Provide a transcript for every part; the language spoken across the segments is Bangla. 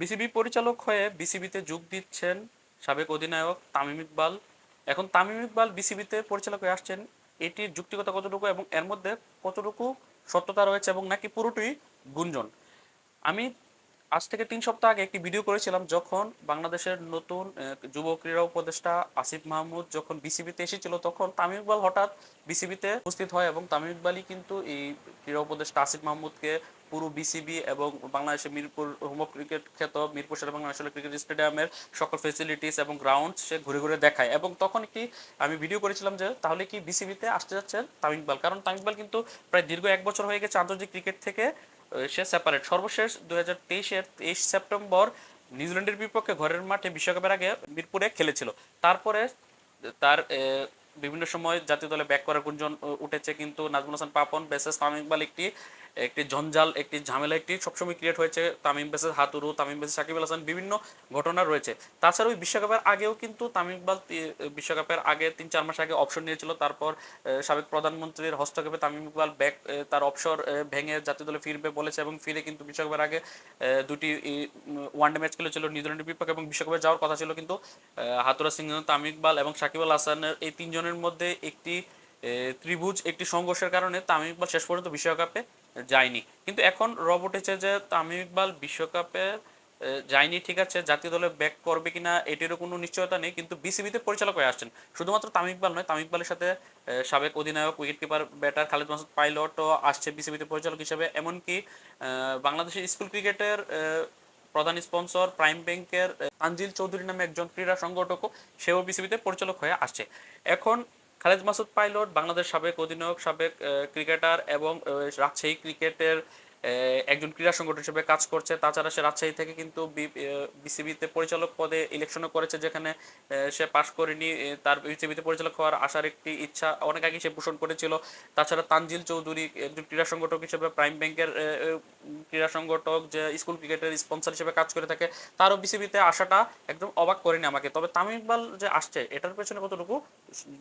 বিসিবি পরিচালক হয়ে বিসিবিতে যোগ দিচ্ছেন সাবেক অধিনায়ক তামিম ইকবাল। এখন তামিম ইকবাল বিসিবিতে পরিচালক হয়ে আসছেন। এটির যুক্তিকতা কতটুকু এবং এর মধ্যে কতটুকু সত্যতা রয়েছে এবং নাকি পুরোটাই গুঞ্জন? আমি আজ থেকে তিন সপ্তাহ আগে একটি ভিডিও করেছিলাম যখন বাংলাদেশের নতুন যুব ক্রীড়া উপদেষ্টা আসিফ মাহমুদ যখন বিসিবিতে এসেছিল তখন তামিম ইকবাল হঠাৎ বিসিবিতে উপস্থিত হয় এবং তামিম ইকবালই কিন্তু এই ক্রীড়া উপদেষ্টা আসিফ মাহমুদকে পুরো বিসিবি এবং বাংলাদেশের মিরপুর হোম ক্রিকেট খ্যাত মিরপুর শেরে বাংলা ক্রিকেট স্টেডিয়ামের সকল ফেসিলিটিস এবং গ্রাউন্ড সে ঘুরে ঘুরে দেখায়। এবং তখন একটি আমি ভিডিও করেছিলাম যে তাহলে কি বিসিবিতে আসতে যাচ্ছেন তামিম ইকবাল? কারণ তামিম ইকবাল কিন্তু প্রায় দীর্ঘ এক বছর হয়ে গেছে আন্তর্জাতিক ক্রিকেট থেকে সে সেপারেট সর্বশেষ দু হাজার তেইশের তেইশ সেপ্টেম্বর নিউজিল্যান্ডের বিপক্ষে ঘরের মাঠে বিশ্বকাপের আগে মিরপুরে খেলেছিল। তারপরে তার বিভিন্ন সময় জাতীয় দলে ব্যাক করার গুঞ্জন উঠেছে কিন্তু নাজমুল হাসান পাপন বেসেস তামিম ইকবাল একটি একটি জঞ্জাল একটি ঝামেলা একটি সবসময় ক্রিয়েট হয়েছে। তামিম বেসের হাতুরু তামিম বেসেস সাকিব আল হাসান বিভিন্ন ঘটনা রয়েছে। তাছাড়া ওই বিশ্বকাপের আগেও কিন্তু তামিম ইকবাল বিশ্বকাপের আগে তিন চার মাস আগে অপশন নিয়েছিল। তারপর সাবেক প্রধানমন্ত্রীর হস্তক্ষেপে তামিম ইকবাল ব্যাক তার অবসর আহ, ভেঙে জাতীয় দলে ফিরবে বলেছে এবং ফিরে কিন্তু বিশ্বকাপের আগে দুটি ওয়ানডে ম্যাচ খেলেছিল নিউজিল্যান্ডের বিপক্ষে এবং বিশ্বকাপে যাওয়ার কথা ছিল কিন্তু হাতুরা সিং তামিম ইকবাল এবং সাকিব আল হাসানের এই তিনজনের মধ্যে একটি ত্রিভুজ একটি সংঘর্ষের কারণে তামিম ইকবাল শেষ পর্যন্ত বিশ্বকাপে যায়নি। কিন্তু এখন রব উঠেছে যে তামিম ইকবাল বিশ্বকাপে যায়নি, ঠিক আছে, জাতীয় দলে ব্যাক করবে কিনা, এটিরও কোনো নিশ্চয়তা নেই, কিন্তু বিসিবিতে পরিচালক হয়ে আসছেন। শুধুমাত্র তামিম ইকবাল নয়, তামিম ইকবালের সাথে সাবেক অধিনায়ক wicket keeper batter Khaled Masud পাইলটও আসছে বিসিবিতে পরিচালক হিসেবে। এমনকি বাংলাদেশের স্কুল ক্রিকেটের প্রধান স্পন্সর প্রাইম ব্যাংকের তানজিল চৌধুরী নামে একজন ক্রীড়া সংগঠকও, সেও বিসিবিতে পরিচালক হয়ে আসছে। এখন খালেদ মাসুদ পাইলট বাংলাদেশ সাবেক অধিনায়ক সাবেক ক্রিকেটার এবং রাজশাহী ক্রিকেটের একজন ক্রীড়া সংগঠন হিসেবে কাজ করছে। তাছাড়া সে রাজশাহী থেকে কিন্তু বিসিবিতে পরিচালক পদে ইলেকশনও করেছে, যেখানে সে পাশ করেনি। তার বিসিবিতে পরিচালক হওয়ার আসার একটি ইচ্ছা অনেক আগে সে পোষণ করেছিল। তাছাড়া তানজিল চৌধুরী একজন ক্রীড়া সংগঠক হিসেবে প্রাইম ব্যাংকের ক্রীড়া সংগঠক, যে স্কুল ক্রিকেটের স্পন্সর হিসেবে কাজ করে থাকে, তারও বিসিবিতে আসাটা একদম অবাক করেনি আমাকে। তবে তামিম ইকবাল যে আসছে, এটার পেছনে কতটুকু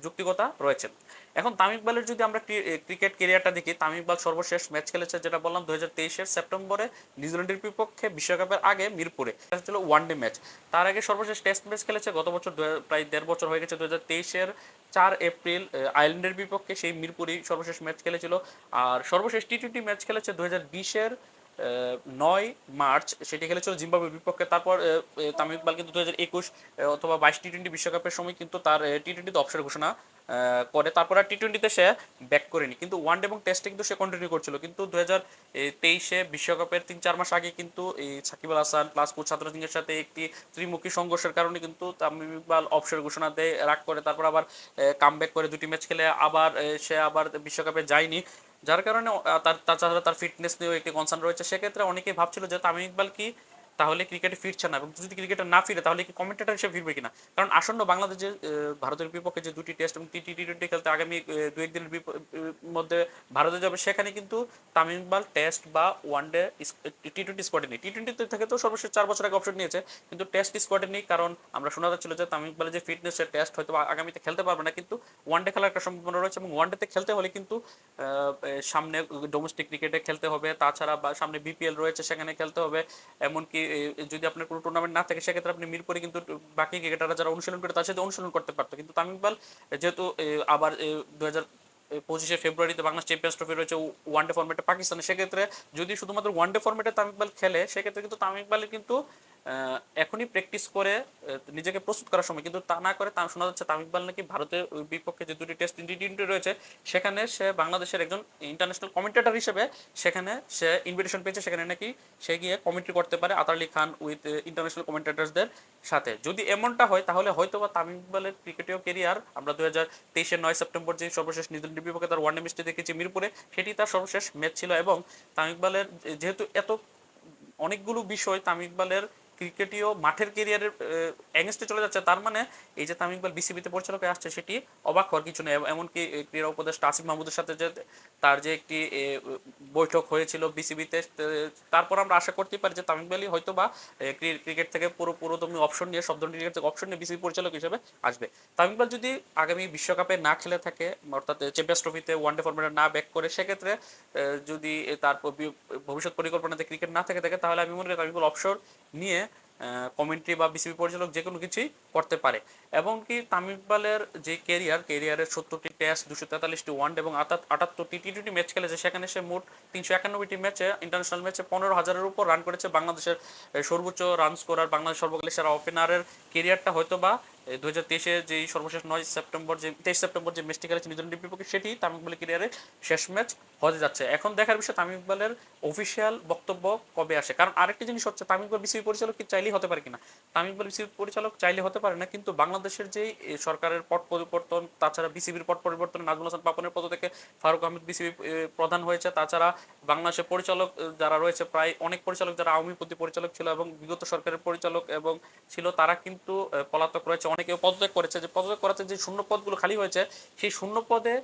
যুক্তিকতা রয়েছে? এখন তামিম ইকবালের যদি আমরা ক্রি- ক্রিকেট কেরিয়ারটা দেখি, তামিম ইকবাল সর্বশেষ ম্যাচ খেলেছে, যেটা বললাম দু হাজার তেইশের সেপ্টেম্বরে নিউজিল্যান্ডের বিপক্ষে বিশ্বকাপের আগে মিরপুরে ছিল ওয়ানডে ম্যাচ তার আগে সর্বশেষ টেস্ট ম্যাচ খেলেছে গত বছর প্রায় দেড় বছর হয়ে গেছে দু হাজার তেইশের চার এপ্রিল আয়ারল্যান্ডের বিপক্ষে সেই মিরপুরেই সর্বশেষ ম্যাচ খেলেছিল। আর সর্বশেষ টি টোয়েন্টি ম্যাচ খেলেছে দু হাজার বিশের নয় মার্চ, সেটি খেলেছিল জিম্বাবুয়ের বিপক্ষে। তারপর তামিম ইকবাল কিন্তু দু হাজার একুশ অথবা বাইশ টি টোয়েন্টি বিশ্বকাপের সময় কিন্তু তার টি টোয়েন্টিতে অবসর ঘোষণা করে। তারপর আর টি টোয়েন্টিতে সে ব্যাক করেনি। কিন্তু ওয়ানডে এবং টেস্টে কিন্তু সে কন্টিনিউ করছিল। কিন্তু দু হাজার তেইশে বিশ্বকাপের তিন চার মাস আগে কিন্তু এই সাকিব আল হাসান প্লাস কোচ ছাত্র সিংয়ের সাথে একটি ত্রিমুখী সংঘর্ষের কারণে কিন্তু তামিম ইকবাল অবসর ঘোষণা দেয়, রাগ করে। তারপর আবার কাম ব্যাক করে। দুটি ম্যাচ খেলে আবার সে আবার বিশ্বকাপে যায়নি। যার কারণে তার, তাছাড়া তার ফিটনেস নিয়েও একটি কনসার্ন রয়েছে। সেক্ষেত্রে অনেকেই ভাবছিল যে তামিম ইকবাল কি তাহলে ক্রিকেটে ফিরছে না। এবং যদি ক্রিকেটে না ফিরে, তাহলে কি কমেন্টেটার হিসেবে ফিরবে কিনা? কারণ আসন্ন বাংলাদেশ যে ভারতের বিপক্ষে যে দুটি টেস্ট এবং টি টি টোয়েন্টি খেলতে আগামী দু একদিনের মধ্যে ভারতে যাবে, সেখানে কিন্তু তামিম ইকবাল টেস্ট বা ওয়ান ডে টি টোয়েন্টি স্কোয়াডে নেই। টি টোয়েন্টি থেকে তো সর্বশেষ চার বছর আগে অপশন নিয়েছে, কিন্তু টেস্ট স্কোয়াডে নেই, কারণ আমরা শোনা যাচ্ছিল যে তামিম ইকবালের যে ফিটনেস সে টেস্ট হয়তো আগামীতে খেলতে পারবে না, কিন্তু ওয়ান ডে খেলার একটা সম্ভাবনা রয়েছে এবং ওয়ান ডেতে খেলতে হলে কিন্তু সামনে ডোমেস্টিক ক্রিকেটে খেলতে হবে। তাছাড়া বা সামনে বিপিএল রয়েছে, সেখানে খেলতে হবে। এমনকি যদি আপনার কোনো টুর্নামেন্ট না থাকে, সেক্ষেত্রে আপনি মিরপুরে কিন্তু বাকি ক্রিকেটাররা যারা অনুশীলন করে, তার সাথে অনুশীলন করতে পারতো। কিন্তু তামিম ইকবাল যেহেতু আবার দু পঁচিশে ফেব্রুয়ারিতে বাংলাদেশ চ্যাম্পিয়ন্স ট্রফি রয়েছে ওয়ান ডে ফর্মেটে পাকিস্তানে সেক্ষেত্রে যদি শুধুমাত্র ওয়ান ডে ফর্মেটে তামিম ইকবাল খেলে, সেক্ষেত্রে কিন্তু তামিম ইকবালের কিন্তু এখনই প্র্যাকটিস করে নিজেকে প্রস্তুত করার সময়। কিন্তু তা না করে তা শোনা যাচ্ছে তামিম ইকবাল নাকি ভারতের বিপক্ষে যে দুটি টেস্ট টি টোয়েন্টি রয়েছে, সেখানে সে বাংলাদেশের একজন ইন্টারন্যাশনাল কমেন্টেটর হিসেবে সেখানে সে ইনভিটেশন পেয়েছে, সেখানে নাকি সে গিয়ে কমেন্ট্রি করতে পারে আতার আলী খান উইথ ইন্টারন্যাশনাল কমেন্টেটার্সদের সাথে। যদি এমনটা হয়, তাহলে হয়তো বা তামিম ইকবালের ক্রিকেটীয় কেরিয়ার আমরা দু হাজার তেইশের নয় সেপ্টেম্বর যে সর্বশেষ নিউজিল্যান্ডের বিপক্ষে তার ওয়ানডে ম্যাচটি দেখেছি মিরপুরে, সেটি তার সর্বশেষ ম্যাচ ছিল এবং তামিম ইকবালের, যেহেতু এত অনেকগুলো বিষয় তামিম ইকবালের ক্রিকেটীয় মাঠের কেরিয়ারের অ্যাগেনস্টে চলে যাচ্ছে, তার মানে এই যে তামিম ইকবাল বিসিবিতে পরিচালকে আসছে, সেটি অবাক হওয়ার কিছু নেই। এমনকি ক্রীড়া উপদেষ্টা আসিফ মাহমুদের সাথে যে তার যে একটি বৈঠক হয়েছিল বিসিবিতে তারপর আমরা আশা করতেই পারি যে তামিম ইকবালই হয়তো বা ক্রিকেট থেকে পুরো, পুরোদমে অপশন নিয়ে, সব ধরনের ক্রিকেট থেকে অপশন নিয়ে বিসিবি পরিচালক হিসেবে আসবে। তামিম ইকবাল যদি আগামী বিশ্বকাপে না খেলে থাকে, অর্থাৎ চ্যাম্পিয়ন্স ট্রফিতে ওয়ানডে ফর্মেটে না ব্যাক করে, সেক্ষেত্রে যদি তার ভবিষ্যৎ পরিকল্পনাতে ক্রিকেট না থেকে থাকে, তাহলে আমি মনে করি তামিম ইকবাল অবসর নিয়ে কমেন্ট্রি বা বিসিবি পরিচালক যে কোনো কিছুই করতে পারে। এবং কি তামিম ইকবালের যে কেরিয়ার কেরিয়ারের সত্তরটি টেস্ট দুশো তেতাল্লিশটি ওয়ান এবং আটাত্তরটি টি টোয়েন্টি ম্যাচ খেলেছে। সেখানে সে মোট তিনশো একানব্বইটি ম্যাচে ইন্টারন্যাশনাল ম্যাচে পনেরো হাজারের উপর রান করেছে। বাংলাদেশের সর্বোচ্চ রান স্কোরার বাংলাদেশ সর্বকালের সেরা ওপেনারের কেরিয়ারটা হয়তো বা দু হাজার তেইশে যে সর্বশেষ নয় সেপ্টেম্বর যে, তেইশ সেপ্টেম্বর যে ম্যাচটি খেলেছে নিউজিল্যান্ডের বিপক্ষে সেটি তামিম ইকবালের কেরিয়ারের শেষ ম্যাচ হতে যাচ্ছে। এখন দেখার বিষয় তামিম ইকবালের অফিসিয়াল বক্তব্য কবে আসে? কারণ আরেকটি জিনিস হচ্ছে তামিম ইকবাল বিসিবি পরিচালক কি চাইলেই হতে পারে কিনা? তামিম ইকবাল বিসিবি পরিচালক চাইলে হতে পারে না, কিন্তু বাংলাদেশের যে সরকারের পট পরিবর্তন, তাছাড়া বিসিবির পট পরিবর্তন নাজমুল হাসান পাপনের পদ থেকে ফারুক আহমেদ বিসিবি প্রধান হয়েছে। তাছাড়া বাংলাদেশের পরিচালক যারা রয়েছে, প্রায় অনেক পরিচালক যারা আওয়ামী পরিচালক ছিল এবং বিগত সরকারের পরিচালক এবং ছিল, তারা কিন্তু পলাতক রয়েছে। অনেকে পদত্যাগ করেছে, যে পদত্যাগ করাতে যে শূন্য পদগুলো খালি হয়েছে, সেই শূন্য পদে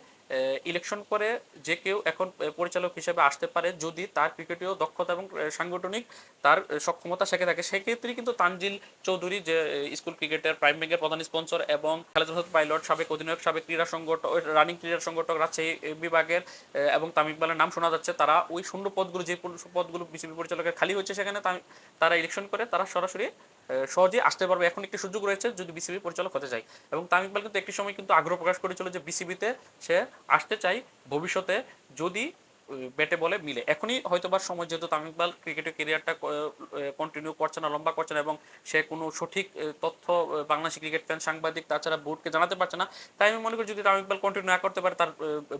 ইলেকশন করে যে কেউ এখন পরিচালক হিসেবে আসতে পারে যদি তার ক্রিকেটীয় দক্ষতা এবং সাংগঠনিক তার সক্ষমতা শেখে থাকে। সেক্ষেত্রে কিন্তু তানজিল চৌধুরী যে স্কুল ক্রিকেটের প্রাইম ব্যাংকের প্রধান স্পন্সর এবং খালেদ পাইলট সাবেক অধিনায়ক, সাবেক ক্রীড়া সংগঠক রানিং ক্রীড়া সংগঠক রাজশাহী বিভাগের এবং তামিম ইকবালের নাম শোনা যাচ্ছে। তারা ওই শূন্য পদগুলো, যে পদগুলো বিসিবি পরিচালকের খালি হয়েছে সেখানে তারা ইলেকশন করে, তারা সরাসরি সহজেই আসতে পারবে। এখন একটি সুযোগ রয়েছে যদি বিসিবি পরিচালক হতে চায়। এবং তামিম ইকবাল কিন্তু একটি সময় কিন্তু আগ্রহ প্রকাশ করেছিল যে বিসিবিতে সে আসতে চাই ভবিষ্যতে। যদি ব্যাটে বলে মিলে। এখনই হয়তো বা সময়, যেহেতু তামিম ইকবাল ক্রিকেটের কেরিয়ারটা কন্টিনিউ করছে না, লম্বা করছে না এবং সে কোনো সঠিক তথ্য বাংলাদেশি ক্রিকেট ফ্যান সাংবাদিক, তাছাড়া বোর্ডকে জানাতে পারছে না। তাই আমি মনে করি যদি তামিম ইকবাল কন্টিনিউ না করতে পারে, তার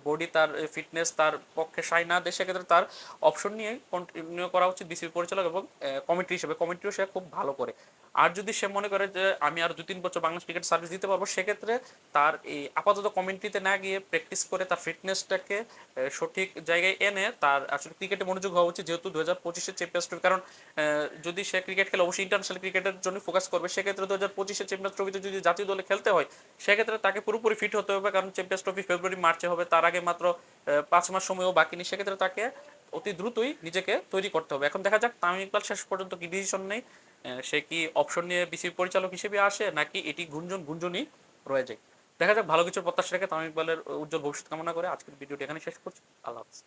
বডি তার ফিটনেস তার পক্ষে সাই না দেয় সেক্ষেত্রে তার অপশন নিয়ে কন্টিনিউ করা উচিত বিসিবি পরিচালক এবং কমিটি হিসেবে। কমিটিও সে খুব ভালো করে। আর যদি সে মনে করে যে আমি আর দু তিন বছর বাংলাদেশ ক্রিকেট সার্ভিস দিতে পারব, সেক্ষেত্রে তার এই আপাতত কমিটিতে না গিয়ে প্র্যাকটিস করে তার ফিটনেসটাকে সঠিক জায়গায় এনে তার আসলে ক্রিকেটে মনোযোগ হওয়া উচিত যেহেতু দু হাজার পঁচিশে চ্যাম্পিয়ন্স ট্রফি কারণ যদি সে ক্রিকেট খেলে, অবশ্যই ইন্টারন্যাশনাল ক্রিকেটের জন্য ফোকাস করবে। সেক্ষেত্রে দু হাজার পঁচিশে চ্যাম্পিয়ন্স ট্রফিতে যদি জাতীয় দলে খেলতে হয়, সেক্ষেত্রে তাকে পুরোপুরি ফিট হতে হবে, কারণ চ্যাম্পিয়ন্স ট্রফি ফেব্রুয়ারি মার্চে হবে। তার আগে মাত্র পাঁচ মাস সময়ও বাকি নেই। সেক্ষেত্রে তাকে অতি দ্রুতই নিজেকে তৈরি করতে হবে। এখন দেখা যাক, তামিম ইকবাল শেষ পর্যন্ত কি ডিসিশন নেই সে কি অপশন নিয়ে বিসিবি পরিচালক হিসেবে আসে, নাকি এটি গুঞ্জন, গুঞ্জনই রয়ে যায়। দেখা যাক, ভালো কিছু প্রত্যাশা রেখে তামিম ইকবালের, উজ্জ্বল ভবিষ্যৎ কামনা করে আজকের ভিডিওটি এখানে শেষ করছি। আল্লাহ হাফিজ।